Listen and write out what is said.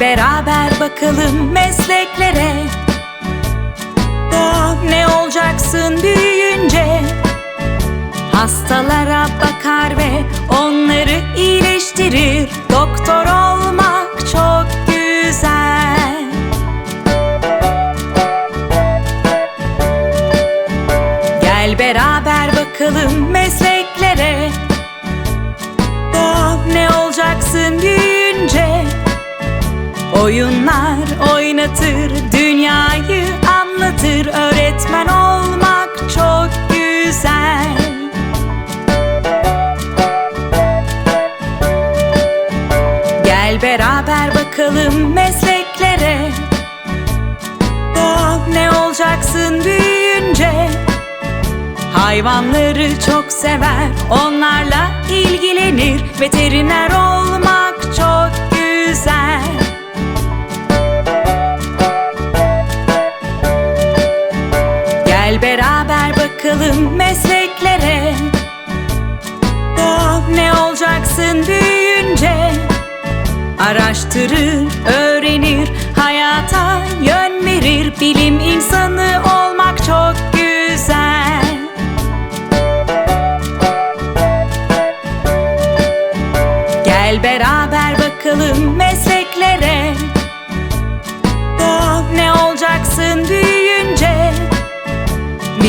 Beraber bakalım mesleklere. Oh ne olacaksın büyüyünce? Hastalara bakar ve onları iyileştirir. Doktor olmak çok güzel. Gel beraber bakalım mesleklere Oyunlar oynatır, dünyayı anlatır. Öğretmen olmak çok güzel. Gel beraber bakalım mesleklere. Ne olacaksın büyüyünce? Hayvanları çok sever, onlarla ilgilenir. Veteriner Beraber bakalım mesleklere. Oh ne olacaksın büyüyünce? Araştırır, öğrenir, hayata yön verir. Bilim insanı olmak çok güzel. Gel beraber bakalım mesleklere